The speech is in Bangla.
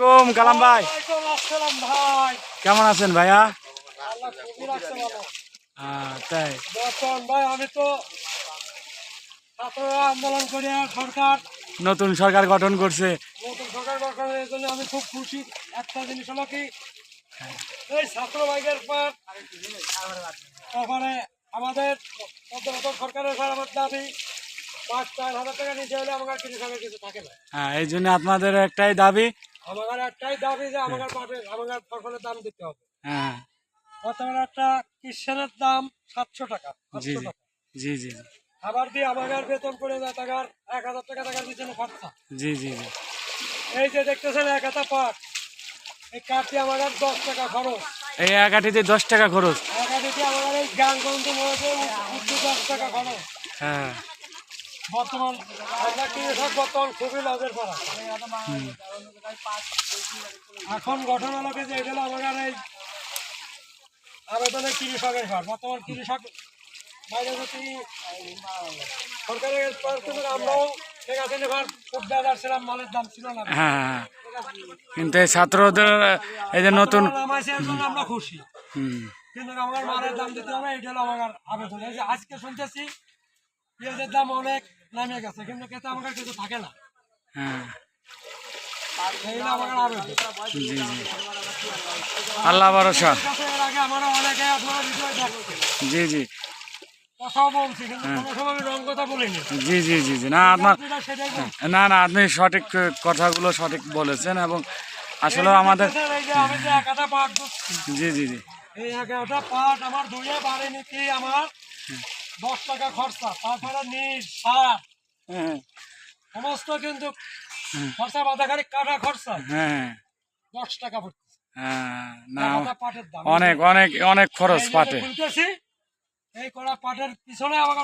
কুম কালাম ভাই। কেমন আছেন ভাইয়া? তাই। ভাই আমি তো আন্দোলন করে সরকার। নতুন সরকার গঠন করছে। নতুন সরকার গঠনের জন্য আমি খুব খুশি। একটা জিনিস হলো কি এই ছাত্র ভাইদের পর তারপরে আমাদের নতুন সরকারের পর আমার দাবি পাঁচ চার হাজার টাকা নিচে হলে আমার কিছু থাকে না। হ্যাঁ এই জন্য আপনাদের একটাই দাবি আমার একটাই দাবি যে আমার পাটের আমার ফসলের দাম দিতে হবে। হ্যাঁ বর্তমানে একটা কিষানের দাম সাতশো টাকা জি জি। জি আবার দিয়ে আমার বেতন করে যায় টাকার এক হাজার টাকা টাকার পিছনে খরচা? জি জি জি। এই যে দেখতেছেন এক হাতা পাট। এই কাঠটি আমার দশ টাকা খরচ। এই এক আটিতে দশ টাকা খরচ। এক হাতিতে আমার এই গান বন্ধু মরেছে উঠতে দশ টাকা খরচ। হ্যাঁ। বর্তমান বর্তমান খুবই লজের পড়া এখন গঠন হলো যে এটা আমার এই আবেদনের কৃষকের ঘর বর্তমান কৃষক বাইরে যদি সরকারের আমরাও না। হ্যাঁ হ্যাঁ। কিন্তু এই ছাত্রদের এই যে নতুন আমরা খুশি। কিন্তু আমার মালের দাম দিতে হবে এটা হলো আমার আবেদন। এই যে আজকে শুনতেছি পেঁয়াজের দাম অনেক নামে গেছে কিন্তু খেতে আমার কিছু থাকে না। হ্যাঁ। আল্লাহ ভরসা। জি জি। বলিনি। জি জি জি জি। না আপনার বলছি। না না আপনি সঠিক কথাগুলো সঠিক বলেছেন এবং আসলে আমাদের জি জি জি। এই পাট আমার ধুয়ে বাড়ি নিতে আমার দশ টাকা খরচা তারপরে নিজ সার। হ্যাঁ। সমস্ত কিন্তু খরচা বাধা খালি কাটা খরচা। হ্যাঁ। দশ টাকা পড়ছে হ্যাঁ না অনেক অনেক অনেক খরচ পাটে। এই কড়া পাটের পিছনে আমার